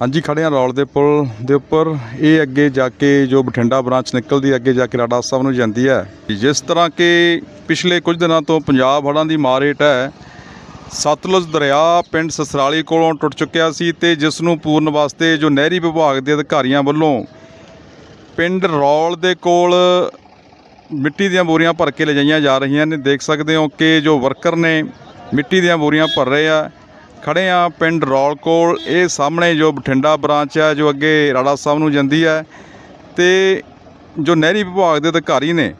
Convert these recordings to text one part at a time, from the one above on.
ਹਾਂਜੀ, ਖੜੇ ਹਾਂ ਰੌਲ ਦੇ ਪੁਲ ਦੇ ਉੱਪਰ। ਇਹ ਅੱਗੇ ਜਾ ਕੇ ਜੋ ਬਠਿੰਡਾ ਬ੍ਰਾਂਚ ਨਿਕਲਦੀ ਅੱਗੇ ਜਾ ਕੇ ਰਾਡਾ ਸਾਹਿਬ ਨੂੰ ਜਾਂਦੀ ਹੈ। ਜਿਸ ਤਰ੍ਹਾਂ ਕਿ ਪਿਛਲੇ ਕੁਝ ਦਿਨਾਂ ਤੋਂ ਪੰਜਾਬ ਹੜ੍ਹਾਂ ਦੀ ਮਾਰੇਟ ਹੈ, ਸਤਲੁਜ ਦਰਿਆ ਪਿੰਡ ਸਸਰਾਲੀ ਕੋਲੋਂ ਟੁੱਟ ਚੁੱਕਿਆ ਸੀ ਤੇ ਜਿਸ ਨੂੰ ਪੂਰਨ ਵਾਸਤੇ ਜੋ ਨਹਿਰੀ ਵਿਭਾਗ ਦੇ ਅਧਿਕਾਰੀਆਂ ਵੱਲੋਂ ਪਿੰਡ ਰੌਲ ਦੇ ਕੋਲ ਮਿੱਟੀ ਦੀਆਂ ਬੋਰੀਆਂ ਭਰ ਕੇ ਲਿਜਾਈਆਂ ਜਾ ਰਹੀਆਂ ਨੇ। ਦੇਖ ਸਕਦੇ ਹੋ ਕਿ ਜੋ ਵਰਕਰ ਨੇ ਮਿੱਟੀ ਦੀਆਂ ਬੋਰੀਆਂ ਭਰ ਰਹੇ ਆ ਖੜੇ ਆ ਪਿੰਡ ਰੌਲ ਕੋਲ। ਇਹ ਸਾਹਮਣੇ ਜੋ ਬਠਿੰਡਾ ਬ੍ਰਾਂਚ ਹੈ ਜੋ ਅੱਗੇ ਰਾੜਾ ਸਾਹਿਬ ਨੂੰ ਜਾਂਦੀ ਹੈ ਤੇ ਜੋ ਨਹਿਰੀ ਵਿਭਾਗ ਦੇ ਅਧਿਕਾਰੀ ਨੇ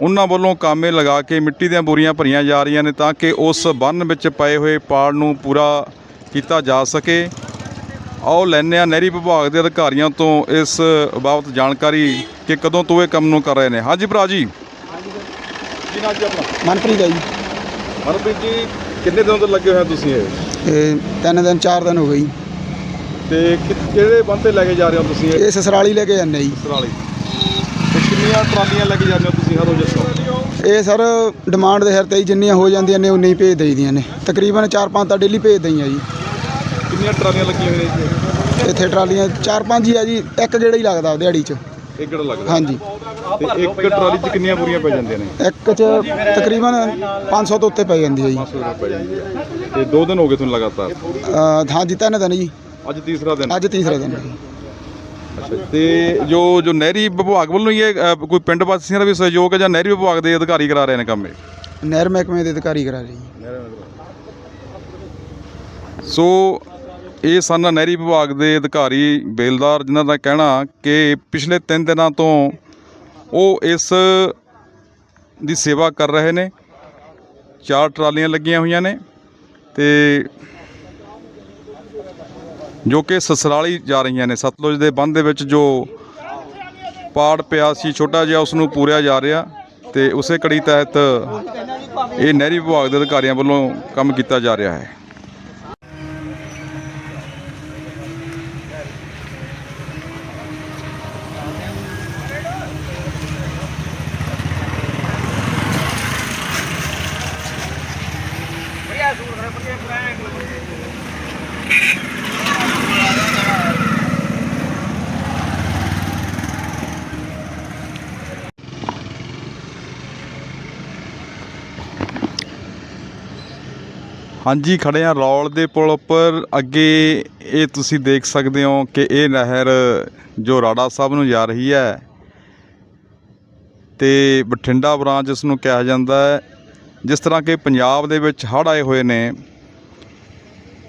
ਉਹਨਾਂ ਵੱਲੋਂ ਕਾਮੇ ਲਗਾ ਕੇ ਮਿੱਟੀ ਦੀਆਂ ਬੋਰੀਆਂ ਭਰੀਆਂ ਜਾ ਰਹੀਆਂ ਨੇ ਤਾਂ ਕਿ ਉਸ ਬੰਨ ਵਿੱਚ ਪਏ ਹੋਏ ਪਾੜ ਨੂੰ ਪੂਰਾ ਕੀਤਾ ਜਾ ਸਕੇ। ਆਓ ਲੈਂਦੇ ਹਾਂ ਨਹਿਰੀ ਵਿਭਾਗ ਦੇ ਅਧਿਕਾਰੀਆਂ ਤੋਂ ਇਸ ਬਾਬਤ ਜਾਣਕਾਰੀ ਕਿ ਕਦੋਂ ਤੋਂ ਇਹ ਕੰਮ ਨੂੰ ਕਰ ਰਹੇ ਨੇ। ਹਾਂਜੀ ਭਰਾ ਜੀ। ਕੀ ਨਾਮ ਜੀ ਆਪਣਾ ਮਨਪ੍ਰੀਤ ਹੈ ਜੀ। ਹਰਪ੍ਰੀਤ ਜੀ ਕਿੰਨੇ ਦਿਨਾਂ ਤੋਂ ਲੱਗੇ ਹੋਏ ਤੁਸੀਂ ਇਹ? ਇਹ ਤਿੰਨ ਦਿਨ ਚਾਰ ਦਿਨ ਹੋ ਗਏ ਜੀ। ਤੇ ਕਿ- ਕਿਹੜੇ ਤੇ ਲੈ ਕੇ ਜਾ ਰਹੇ ਹੋ ਤੁਸੀਂ ਇਹ? ਇਹ ਸਸਰਾਲੀ ਲੈ ਕੇ ਜਾਂਦੇ ਜੀ। ਸਰਾਲੀ ਤੇ ਕਿੰਨੀਆਂ ਟਰਾਲੀਆਂ ਲੈ ਕੇ ਜਾਂਦੇ ਹੋ ਤੁਸੀਂ ਹਰ ਰੋਜ਼ ਇੱਥੋਂ ਇਹ ਸਰ ਡਿਮਾਂਡ ਦੇ ਸਿਰ ਤੇ ਜਿੰਨੀਆਂ ਹੋ ਜਾਂਦੀਆਂ ਨੇ ਉਨੀ ਹੀ ਭੇਜ ਦੇਈਦੀਆਂ ਨੇ। ਤਕਰੀਬਨ 4-5 ਤਾਂ ਡੇਲੀ ਭੇਜ ਦਈਆਂ ਜੀ। ਕਿੰਨੀਆਂ ਟਰਾਲੀਆਂ ਲੱਗੀਆਂ ਹੋਈਆਂ ਨੇ ਇੱਥੇ ਇੱਥੇ ਟਰਾਲੀਆਂ 4-5 ਹੀ ਆ ਜੀ ਇੱਕ ਜਿਹੜਾ ਹੀ ਲੱਗਦਾ ਦਿਹਾੜੀ 'ਚ। ਕਿਹੜਾ ਲੱਗਦਾ ਹਾਂਜੀ। ਤੇ ਇੱਕ ਟਰਾਲੀ 'ਚ ਕਿੰਨੀਆਂ ਬੋਰੀਆਂ ਪੈ ਜਾਂਦੀਆਂ ਨੇ? ਇੱਕ 'ਚ ਤਕਰੀਬਨ 500 ਤੋਂ ਉੱਤੇ ਪੈ ਜਾਂਦੀ ਹੈ ਜੀ। 500 ਰੁਪਏ ਪੈ ਜਾਂਦੀ ਹੈ। ਤੇ ਦੋ ਦਿਨ ਹੋ ਗਏ ਤੁਹਾਨੂੰ ਲਗਾਤਾਰ? ਅਹ ਹਾਂਜੀ ਤਿੰਨ ਦਿਨ ਜੀ। ਅੱਜ ਤੀਸਰਾ ਦਿਨ? ਅੱਜ ਤੀਸਰਾ ਦਿਨ। ਹੈ ਜੀ। ਅੱਛਾ, ਤੇ ਜੋ ਜੋ ਨਹਿਰੀ ਵਿਭਾਗ ਵੱਲੋਂ ਹੀ ਇਹ ਅ, ਕੋਈ ਪਿੰਡ ਵਾਸੀਆਂ ਦਾ ਵੀ ਸਹਿਯੋਗ ਹੈ ਜਾਂ ਨਹਿਰੀ ਵਿਭਾਗ ਦੇ ਅਧਿਕਾਰੀ ਕਰਾ ਰਹੇ ਨੇ ਕੰਮ ਇਹ? ਨਹਿਰ ਮਹਿਕਮੇ ਦੇ ਅਧਿਕਾਰੀ ਕਰਾ ਰਹੇ ਜੀ। ਸੋ ਇਹ ਸਨ ਨਹਿਰੀ ਵਿਭਾਗ ਦੇ ਅਧਿਕਾਰੀ ਬੇਲਦਾਰ, ਜਿਨ੍ਹਾਂ ਦਾ ਕਹਿਣਾ ਕਿ ਪਿਛਲੇ 3 ਦਿਨਾਂ ਤੋਂ ਉਹ ਇਸ ਦੀ ਸੇਵਾ ਕਰ ਰਹੇ ਨੇ। ਚਾਰ ਟਰਾਲੀਆਂ ਲੱਗੀਆਂ ਹੋਈਆਂ ਨੇ ਤੇ ਜੋ ਕਿ ਸਸਰਾਲੀ ਜਾ ਰਹੀਆਂ ਨੇ। ਸਤਲੁਜ ਦੇ ਬੰਦ ਦੇ ਵਿੱਚ ਜੋ ਪਾੜ ਪਿਆ ਸੀ, ਛੋਟਾ ਜਿਹਾ ਉਸ ਨੂੰ ਪੂਰਿਆ ਜਾ ਰਿਹਾ ਤੇ ਉਸੇ ਕੜੀ ਤਹਿਤ ਇਹ ਨਹਿਰੀ ਵਿਭਾਗ ਦੇ ਅਧਿਕਾਰੀਆਂ ਵੱਲੋਂ ਕੰਮ ਕੀਤਾ ਜਾ ਰਿਹਾ ਹੈ। ਹਾਂਜੀ, ਖੜੇ ਆ ਰੌਲ ਦੇ ਪੁਲ ਉੱਪਰ। ਅੱਗੇ ਇਹ ਤੁਸੀਂ ਦੇਖ ਸਕਦੇ ਹੋ ਕਿ ਇਹ ਨਹਿਰ ਜੋ ਰਾੜਾ ਸਾਹਿਬ ਨੂੰ ਜਾ ਰਹੀ ਹੈ ਤੇ ਬਠਿੰਡਾ ਬ੍ਰਾਂਚ ਇਸ ਨੂੰ ਕਿਹਾ ਜਾਂਦਾ ਹੈ, ਜਿਸ ਤਰ੍ਹਾਂ ਕਿ ਪੰਜਾਬ ਦੇ ਵਿੱਚ ਹੜ੍ਹ ਆਏ ਹੋਏ ਨੇ।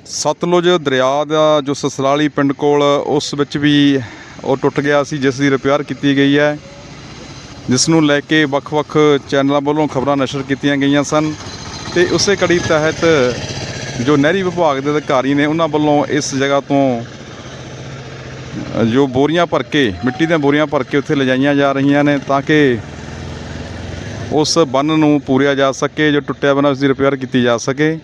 ਸਤਲੁਜ ਦਰਿਆ ਦਾ ਜੋ ਸਸਰਾਲੀ ਪਿੰਡ ਕੋਲ, ਉਸ ਵਿੱਚ ਵੀ ਉਹ ਟੁੱਟ ਗਿਆ ਸੀ, ਜਿਸ ਦੀ ਰਿਪੇਅਰ ਕੀਤੀ ਗਈ ਹੈ। ਜਿਸ ਨੂੰ ਲੈ ਕੇ ਵੱਖ-ਵੱਖ ਚੈਨਲਾਂ ਵੱਲੋਂ ਖਬਰਾਂ ਨਸ਼ਰ ਕੀਤੀਆਂ ਗਈਆਂ ਸਨ ਤੇ ਉਸੇ ਕੜੀ ਤਹਿਤ ਜੋ ਨਹਿਰੀ ਵਿਭਾਗ ਦੇ ਅਧਿਕਾਰੀ ਨੇ, ਉਹਨਾਂ ਵੱਲੋਂ ਇਸ ਜਗ੍ਹਾ ਤੋਂ ਜੋ ਬੋਰੀਆਂ ਭਰ ਕੇ, ਮਿੱਟੀ ਦੀਆਂ ਬੋਰੀਆਂ ਭਰ ਕੇ ਉੱਥੇ ਲਿਜਾਈਆਂ ਜਾ ਰਹੀਆਂ ਨੇ ਤਾਂ ਕਿ ਉਸ ਬੰਨ ਨੂੰ ਪੂਰਿਆ ਜਾ ਸਕੇ, ਜੋ ਟੁੱਟਿਆ ਬੰਨ ਉਸ ਦੀ ਰਿਪੇਅਰ ਕੀਤੀ ਜਾ ਸਕੇ।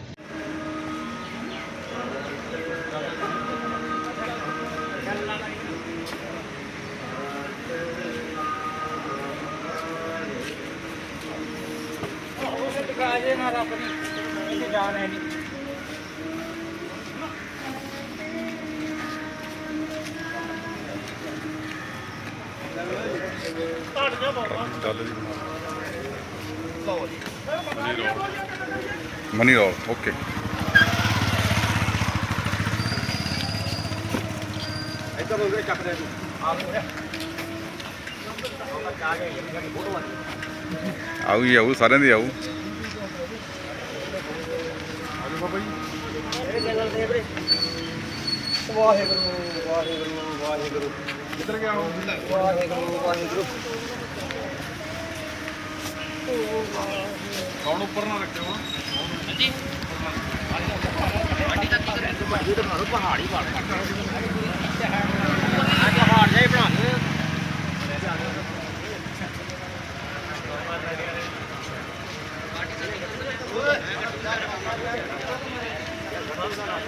ਮਨੀ ਰੋਲ ਓਕੇ। ਆਉ ਜੀ ਆਉ ਸਾਰਿਆਂ ਦੀ ਆਉ ਵਾਹਿਗੁਰੂ ਵਾਹਿਗੁਰੂ ਵਾਹਿਗੁਰੂ ਕਿੱਧਰ ਗਿਆ ਉਹ? ਵਾਹਿਗੁਰੂ ਵਾਹਿਗੁਰੂ ਕੌਣ ਉੱਪਰ ਨਾ ਰੱਖਿਓ ਪਹਾੜ ਜਾਈ ਬਣਾ ਦੇ 감사합니다.